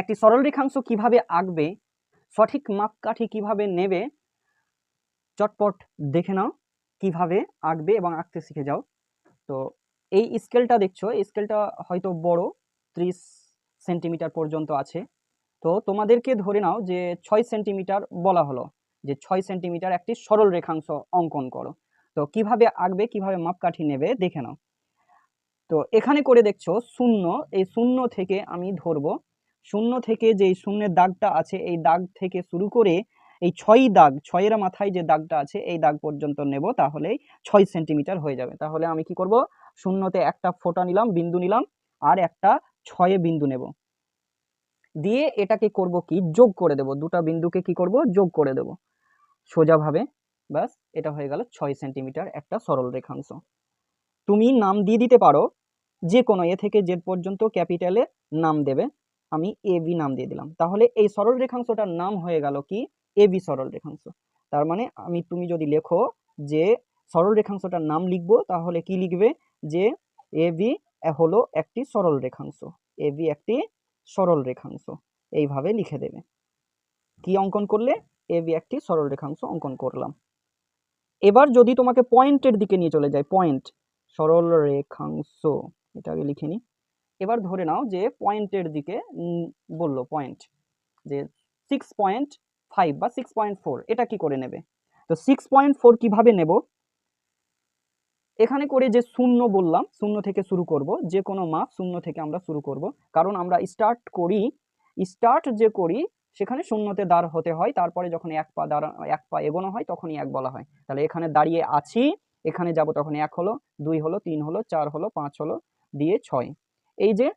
একটি সরল রেখাংশ কীভাবে আঁকবে, সঠিক মাপকাঠি কীভাবে নেবে, চটপট দেখে নাও কীভাবে আঁকবে এবং আঁকতে শিখে যাও। তো এই স্কেলটা দেখছ স্কেলটা হয়তো বড়, ত্রিশ সেন্টিমিটার পর্যন্ত আছে। তো তোমাদেরকে ধরে নাও যে ছয় সেন্টিমিটার বলা হলো, যে ছয় সেন্টিমিটার একটি সরল রেখাংশ অঙ্কন করো। তো কীভাবে আঁকবে, কীভাবে মাপকাঠি নেবে দেখে নাও। তো এখানে করে দেখছ শূন্য, এই শূন্য থেকে আমি ধরবো শূন্য থেকে যেই শূন্যের দাগটা আছে, এই দাগ থেকে শুরু করে এই ছয় দাগ, ছয়ের মাথায় যে দাগটা আছে, এই দাগ পর্যন্ত নেব, তাহলেই ছয় সেন্টিমিটার হয়ে যাবে। তাহলে আমি কি করব? শূন্যতে একটা ফোঁটা নিলাম, বিন্দু নিলাম, আর একটা ছয়ে বিন্দু নেব। দিয়ে এটাকে করব কি? যোগ করে দেব। দুটা বিন্দুকে কি করব? যোগ করে দেব। সোজাভাবে, ব্যাস, এটা হয়ে গেল ছয় সেন্টিমিটার একটা সরল রেখাংশ। তুমি নাম দিয়ে দিতে পারো যে কোনো এ থেকে জেড পর্যন্ত ক্যাপিটালে নাম দেবে। আমি এ বি নাম দিয়ে দিলাম। তাহলে এই সরল রেখাংশটার নাম হয়ে গেল কি? এ বি সরল রেখাংশ। তার মানে আমি, তুমি যদি লেখো যে সরল রেখাংশটার নাম লিখব, তাহলে কি লিখবে? যে এ বি হলো একটি সরল রেখাংশ। এ বি একটি সরল রেখাংশ। এইভাবে লিখে দেবে। কি অঙ্কন করলে? এ বি একটি সরল রেখাংশ অঙ্কন করলাম। এবার যদি তোমাকে পয়েন্টের দিকে নিয়ে চলে যায় পয়েন্ট। সরল রেখাংশ। এটা আগে লিখে নিই। এবার ধরে নাও যে পয়েন্টের দিকে বলল পয়েন্ট যে সিক্স পয়েন্ট ফাইভ বা সিক্স পয়েন্ট ফোর এটা কি করে নেবে? তো সিক্স পয়েন্ট ফোর কীভাবে নেব? এখানে করে যে শূন্য বললাম, শূন্য থেকে শুরু করব, যে কোনো মাপ শূন্য থেকে আমরা শুরু করব। কারণ আমরা স্টার্ট করি স্টার্ট যে করি, সেখানে শূন্যতে দাঁড় হতে হয়, তারপরে যখন এক পা দাঁড়া, এক পা এগোনো হয়, তখনই এক বলা হয়। তাহলে এখানে দাঁড়িয়ে আছি, এখানে যাব, তখন এক হলো, দুই হলো, তিন হলো, চার হলো, পাঁচ হলো, দিয়ে ছয়। এই যে,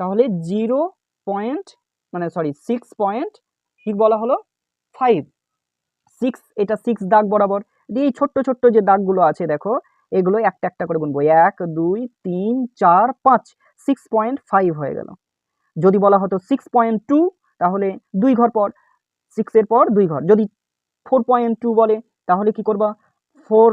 তাহলে জিরো পয়েন্ট মানে সরি, সিক্স পয়েন্ট, কি বলা হলো? ফাইভ। সিক্স, এটা সিক্স দাগ বরাবর। দিয়ে এই ছোট্ট ছোট্ট যে দাগগুলো আছে, দেখো, এগুলো একটা একটা করে গুনবো। এক, দুই, তিন, চার, পাঁচ। সিক্স পয়েন্ট ফাইভ হয়ে গেল। যদি বলা হতো সিক্স পয়েন্ট টু, তাহলে দুই ঘর পর, সিক্সের পর দুই ঘর। যদি ফোর পয়েন্ট টু বলে, তাহলে কি করবা? ফোর,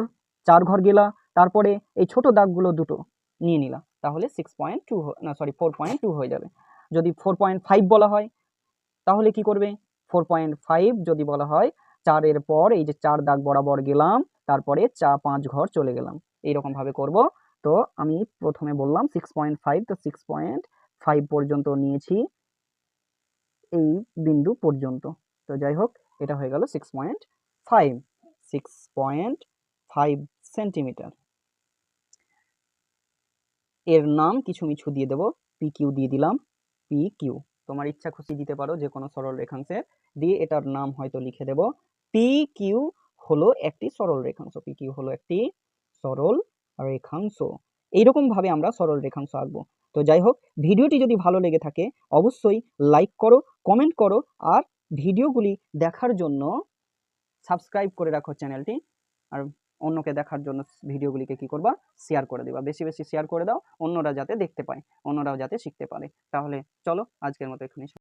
চার ঘর গেলা। তারপরে এই ছোট দাগগুলো দুটো নিয়ে নিলা। তাহলে সিক্স পয়েন্ট টু না সরি ফোর পয়েন্ট টু হয়ে যাবে। যদি ফোর পয়েন্ট ফাইভ বলা হয়, তাহলে কি করবে? ফোর পয়েন্ট ফাইভ যদি বলা হয়, চারের পর এই যে চার দাগ বরাবর গেলাম, তারপরে চা পাঁচ ঘর চলে গেলাম। এইরকম ভাবে করব। তো আমি প্রথমে বললাম সিক্স পয়েন্ট ফাইভ তো সিক্স পয়েন্ট ফাইভ পর্যন্ত নিয়েছি এই বিন্দু পর্যন্ত। তো যাই হোক, এটা হয়ে গেল six point five six point five centimetre এর নাম কিছু মিছু দিয়ে দেবো। পি কিউ দিয়ে দিলাম। পি কিউ তোমার ইচ্ছা খুশি দিতে পারো যে কোনো সরল রেখাংশের। দিয়ে এটার নাম হয়তো লিখে দেব। পি কিউ হলো একটি সরল রেখাংশ। পি কিউ হলো একটি সরল রেখাংশ। এইরকম ভাবে আমরা সরল রেখাংশ আঁকবো। তো যাই হোক, ভিডিওটি যদি ভালো লেগে থাকে, অবশ্যই লাইক করো কমেন্ট করো, আর ভিডিওগুলি দেখার জন্য সাবস্ক্রাইব করে রাখো চ্যানেলটি। আর অন্যকে দেখার জন্য ভিডিওগুলিকে কি করবা? শেয়ার করে দিবা। বেশি বেশি শেয়ার করে দাও, অন্যরা যাতে দেখতে পায়, অন্যরাও যাতে শিখতে পারে। তাহলে চলো, আজকের মতো এখানে